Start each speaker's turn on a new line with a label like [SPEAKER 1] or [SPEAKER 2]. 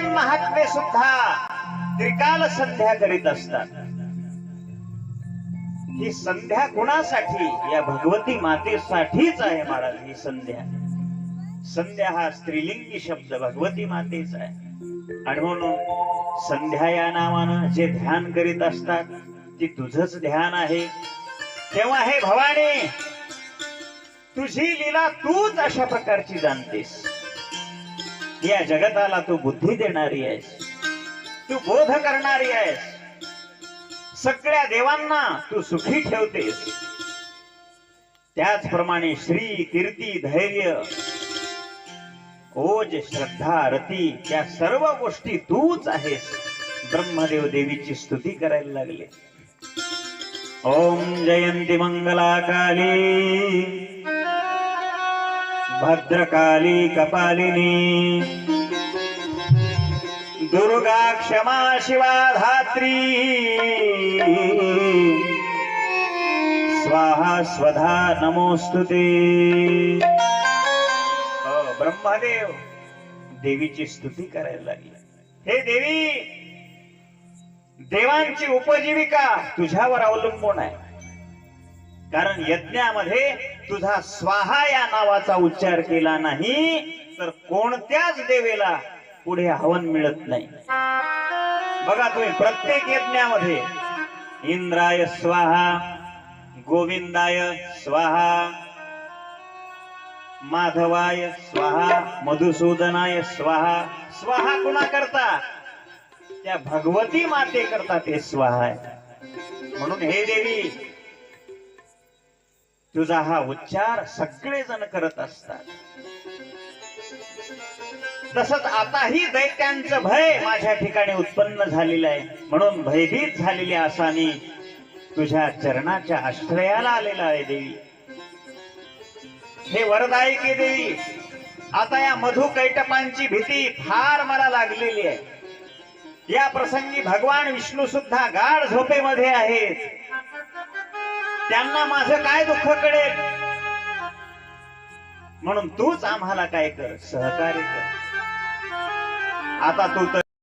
[SPEAKER 1] गजानन महात्मे सुद्धा त्रिकाल संध्या करीत असतात. ही संध्या कुणासाठी? या भगवती मातेसाठीच आहे महाराज ही संध्या. संध्या हा स्त्रीलिंगी शब्द भगवती मातेचा आहे. आणि म्हणून संध्या या नावानं जे ध्यान करीत असतात ती तुझच ध्यान आहे. तेव्हा हे भवाने तुझी लीला तूच अशा प्रकारची जाणतेस. या जगताला तू बुद्धी देणारी आहेस. तू बोध करणारी आहेस. सगळ्या देवांना तू सुखी ठेवतेस. त्याचप्रमाणे श्री कीर्ती धैर्य ओज श्रद्धा रती त्या सर्व गोष्टी तूच आहेस. ब्रह्मदेव देवीची स्तुती करायला लागले. ओम जयंती मंगला काली भद्रकाली कपालिनी दुर्गा क्षमा शिवा धात्री। स्वाहा स्वधा नमोस्तुते हो, ब्रह्मदेव देवीची स्तुती करायला लागली. हे देवी देवांची उपजीविका तुझ्यावर अवलंबून आहे. कारण यज्ञामध्ये तुझा स्वाहा या नावाचा उच्चार केला नाही तर कोणत्याच देवेला पुढे हवन मिळत नाही. बघा तुम्ही प्रत्येक यज्ञामध्ये इंद्राय स्वाहा गोविंदाय स्वाहा माधवाय स्वाहा मधुसूदनाय स्वाहा स्वाहा कुणा करता? त्या भगवती माते करता ते स्वाहा म्हणून हे देवी तुझा हा उच्चार सगळेजण करत असतात. तसंच आताही दैत्यांचं भय माझ्या ठिकाणी उत्पन्न झालेलं आहे. म्हणून भयभीत झालेली असानी तुझ्या चरणाच्या आश्रयाला आलेला आहे देवी. हे वरदायिके देवी आता या मधु कैटपांची भीती फार मला लागलेली आहे. या प्रसंगी भगवान विष्णू सुद्धा गाढ झोपेमध्ये आहेत. त्यांना माझं काय दुःख कळेल? म्हणून तूच आम्हाला काय कर? सहकार्य कर. आता तू तर